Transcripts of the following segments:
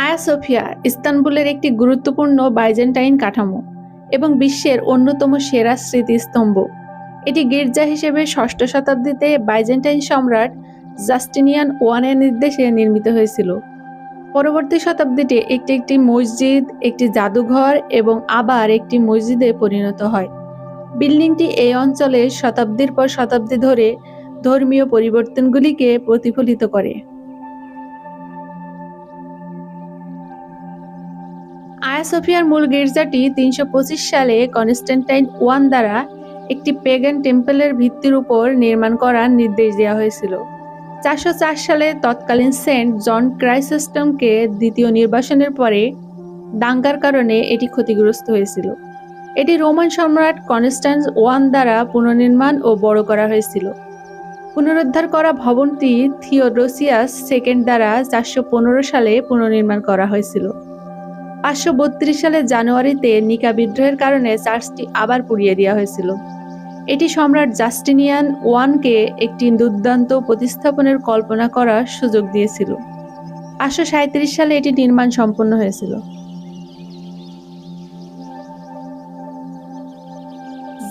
আয়া সোফিয়া ইস্তানবুলের একটি গুরুত্বপূর্ণ বাইজেন্টাইন কাঠামো এবং বিশ্বের অন্যতম সেরা স্মৃতিস্তম্ভ। এটি গির্জা হিসেবে ষষ্ঠ শতাব্দীতে বাইজেন্টাইন সম্রাট জাস্টিনিয়ান ওয়ানের নির্দেশে নির্মিত হয়েছিল। পরবর্তী শতাব্দীতে একটি একটি মসজিদ, একটি জাদুঘর এবং আবার একটি মসজিদে পরিণত হয়। বিল্ডিংটি এই অঞ্চলে শতাব্দীর পর শতাব্দী ধরে ধর্মীয় পরিবর্তনগুলিকে প্রতিফলিত করে। আয়া সোফিয়ার মূল গির্জাটি তিনশো পঁচিশ সালে কনস্ট্যান্টাইন ওয়ান দ্বারা একটি পেগান টেম্পলের ভিত্তির উপর নির্মাণ করার নির্দেশ দেওয়া হয়েছিল। চারশো চার সালে তৎকালীন সেন্ট জন ক্রাইসিস্টমকে দ্বিতীয় নির্বাসনের পরে দাঙ্গার কারণে এটি ক্ষতিগ্রস্ত হয়েছিল। এটি রোমান সম্রাট কনস্ট্যান্স ওয়ান দ্বারা পুনর্নির্মাণ ও বড় করা হয়েছিল। পুনরুদ্ধার করা ভবনটি থিওডোসিয়াস সেকেন্ড দ্বারা চারশো পনেরো সালে পুনর্নির্মাণ করা হয়েছিল। পাঁচশো সালের জানুয়ারিতে নিকা বিদ্রোহের কারণে চার্চটি আবার পুড়িয়ে দেওয়া হয়েছিল। এটি সম্রাট জাস্টিনিয়ান ওয়ানকে একটি দুর্দান্ত প্রতিস্থাপনের কল্পনা করার সুযোগ দিয়েছিল। পাঁচশো সালে এটি নির্মাণ সম্পন্ন হয়েছিল।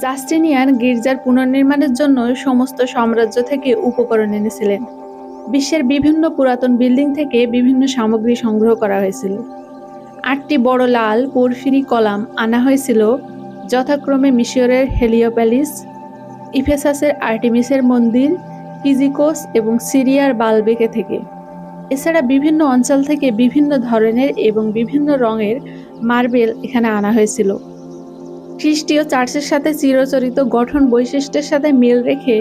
জাস্টিনিয়ান গির্জার পুনর্নির্মাণের জন্য সমস্ত সাম্রাজ্য থেকে উপকরণ এনেছিলেন। বিশ্বের বিভিন্ন পুরাতন বিল্ডিং থেকে বিভিন্ন সামগ্রী সংগ্রহ করা হয়েছিল। আটটি বড় লাল পোরফিরি কলাম আনা হয়েছিল যথাক্রমে মিশরের হেলিওপ্যালিস, ইফেসাসের আর্টিমিসের মন্দির কিজিকোস এবং সিরিয়ার বালবেকে থেকে। এছাড়া বিভিন্ন অঞ্চল থেকে বিভিন্ন ধরনের এবং বিভিন্ন রঙের মার্বেল এখানে আনা হয়েছিল। খ্রিস্টীয় চার্চের সাথে চিরচরিত গঠন বৈশিষ্ট্যের সাথে মিল রেখে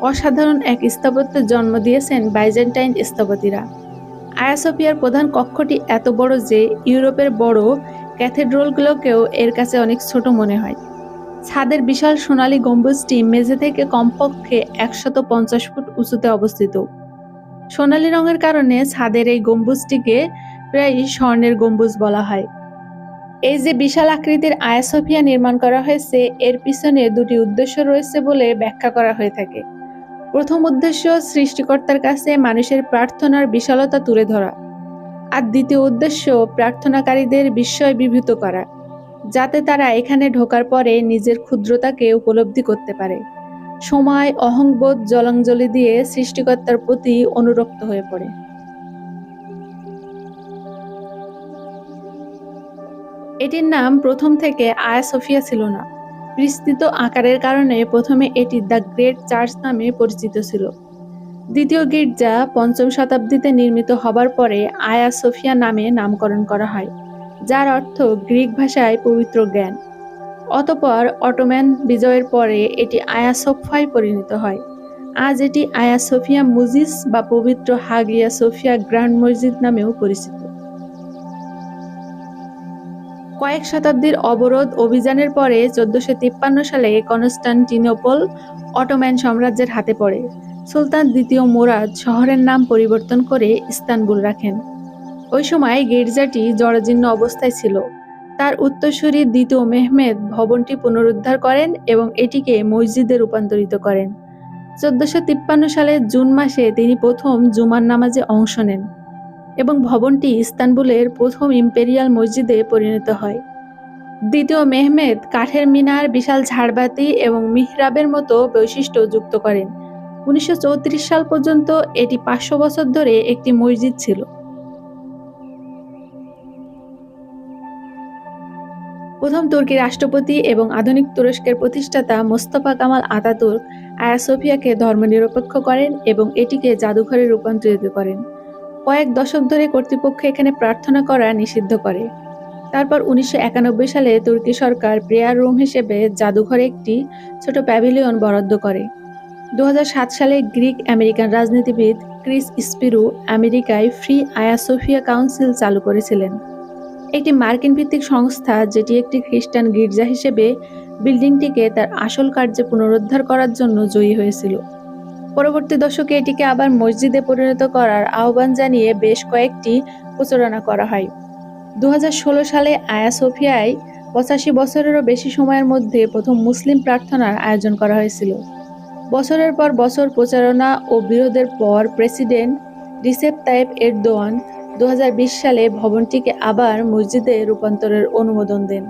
অসাধারণ এক স্থাপত্যের জন্ম দিয়েছেন বাইজেন্টাইন স্থপতিরা। আয়াসোপিয়ার প্রধান কক্ষটি এত বড় যে ইউরোপের বড় ক্যাথেড্রলগুলোকেও এর কাছে অনেক ছোট মনে হয়। ছাদের বিশাল সোনালী গম্বুজটি মেঝে থেকে কমপক্ষে একশত পঞ্চাশ ফুট উঁচুতে অবস্থিত। সোনালী রঙের কারণে ছাদের এই গম্বুজটিকে প্রায় স্বর্ণের গম্বুজ বলা হয়। এই যে বিশাল আকৃতির আয়াসোফিয়া নির্মাণ করা হয়েছে, এর পিছনে দুটি উদ্দেশ্য রয়েছে বলে ব্যাখ্যা করা হয়ে থাকে। প্রথম উদ্দেশ্য সৃষ্টিকর্তার কাছে মানুষের প্রার্থনার বিশালতা তুলে ধরা। আর দ্বিতীয় উদ্দেশ্য প্রার্থনাকারীদের বিস্ময় বিভূত করা, যাতে তারা এখানে ঢোকার পরে নিজের ক্ষুদ্রতাকে উপলব্ধি করতে পারে। সময়, অহংবোধ, জলাঞ্জলি দিয়ে সৃষ্টিকর্তার প্রতি অনুরক্ত হয়ে পড়ে। এটির নাম প্রথম থেকে আয়া সোফিয়া ছিল না। বিস্তৃত আকারের কারণে প্রথমে এটি দ্য গ্রেট চার্চ নামে পরিচিত ছিল। দ্বিতীয় গির্জা পঞ্চম শতাব্দীতে নির্মিত হবার পরে আয়া সোফিয়া নামে নামকরণ করা হয়, যার অর্থ গ্রিক ভাষায় পবিত্র জ্ঞান। অতপর অটোম্যান বিজয়ের পরে এটি আয়া সোফায় পরিণত হয়। আজ এটি আয়া সোফিয়া মুজিস বা পবিত্র হাগিয়া সোফিয়া গ্র্যান্ড মসজিদ নামেও পরিচিত। কয়েক শতাব্দীর অবরোধ অভিযানের পরে চোদ্দশো তিপ্পান্ন সালে কনস্টান্টিনোপল অটোম্যান সাম্রাজ্যের হাতে পড়ে। সুলতান দ্বিতীয় মোরাদ শহরের নাম পরিবর্তন করে ইস্তানবুল রাখেন। ওই সময় গির্জাটি জরাজীর্ণ অবস্থায় ছিল। তার উত্তরসূরি দ্বিতীয় মেহমেদ ভবনটি পুনরুদ্ধার করেন এবং এটিকে মসজিদে রূপান্তরিত করেন। চোদ্দশো তিপ্পান্ন সালের জুন মাসে তিনি প্রথম জুমার নামাজে অংশ নেন। এবং ভবনটি ইস্তানবুলের প্রথম ইম্পেরিয়াল মসজিদে পরিণত হয়। দ্বিতীয় মেহমেদ কাঠের মিনার, বিশাল ঝাড়বাতি এবং মিহরাবের মতো বৈশিষ্ট্য যুক্ত করেন। উনিশশো চৌত্রিশ সাল পর্যন্ত এটি পাঁচশো বছর ধরে একটি মসজিদ ছিল। প্রথম তুর্কি রাষ্ট্রপতি এবং আধুনিক তুরস্কের প্রতিষ্ঠাতা মোস্তফা কামাল আতাতুর্ক আয়া সোফিয়াকে ধর্মনিরপেক্ষ করেন এবং এটিকে জাদুঘরে রূপান্তরিত করেন। কয়েক দশক ধরে কর্তৃপক্ষ এখানে প্রার্থনা করা নিষিদ্ধ করে। তারপর উনিশশো একানব্বই সালে তুর্কি সরকার প্রেয়ার রুম হিসেবে জাদুঘরে একটি ছোট প্যাভিলিয়ন বরাদ্দ করে। দু হাজার সাত সালে গ্রিক আমেরিকান রাজনীতিবিদ ক্রিস স্পিরু আমেরিকায় ফ্রি আয়া সোফিয়া কাউন্সিল চালু করেছিলেন। একটি মার্কিন ভিত্তিক সংস্থা যেটি একটি খ্রিস্টান গির্জা হিসেবে বিল্ডিংটিকে তার আসল কার্যে পুনরুদ্ধার করার জন্য জয়ী হয়েছিল। পরবর্তী দশকে এটিকে আবার মসজিদে পরিণত করার আহ্বান জানিয়ে বেশ কয়েকটি প্রচারণা করা হয়। দু হাজার ষোলো সালে আয়া সোফিয়ায় পঁচাশি বছরেরও বেশি সময়ের মধ্যে প্রথম মুসলিম প্রার্থনার আয়োজন করা হয়েছিল। বছরের পর বছর প্রচারণা ও বিরোধের পর প্রেসিডেন্ট রিসেপ তাইপ এরদোয়ান দু হাজার বিশ সালে ভবনটিকে আবার মসজিদে রূপান্তরের অনুমোদন দেন।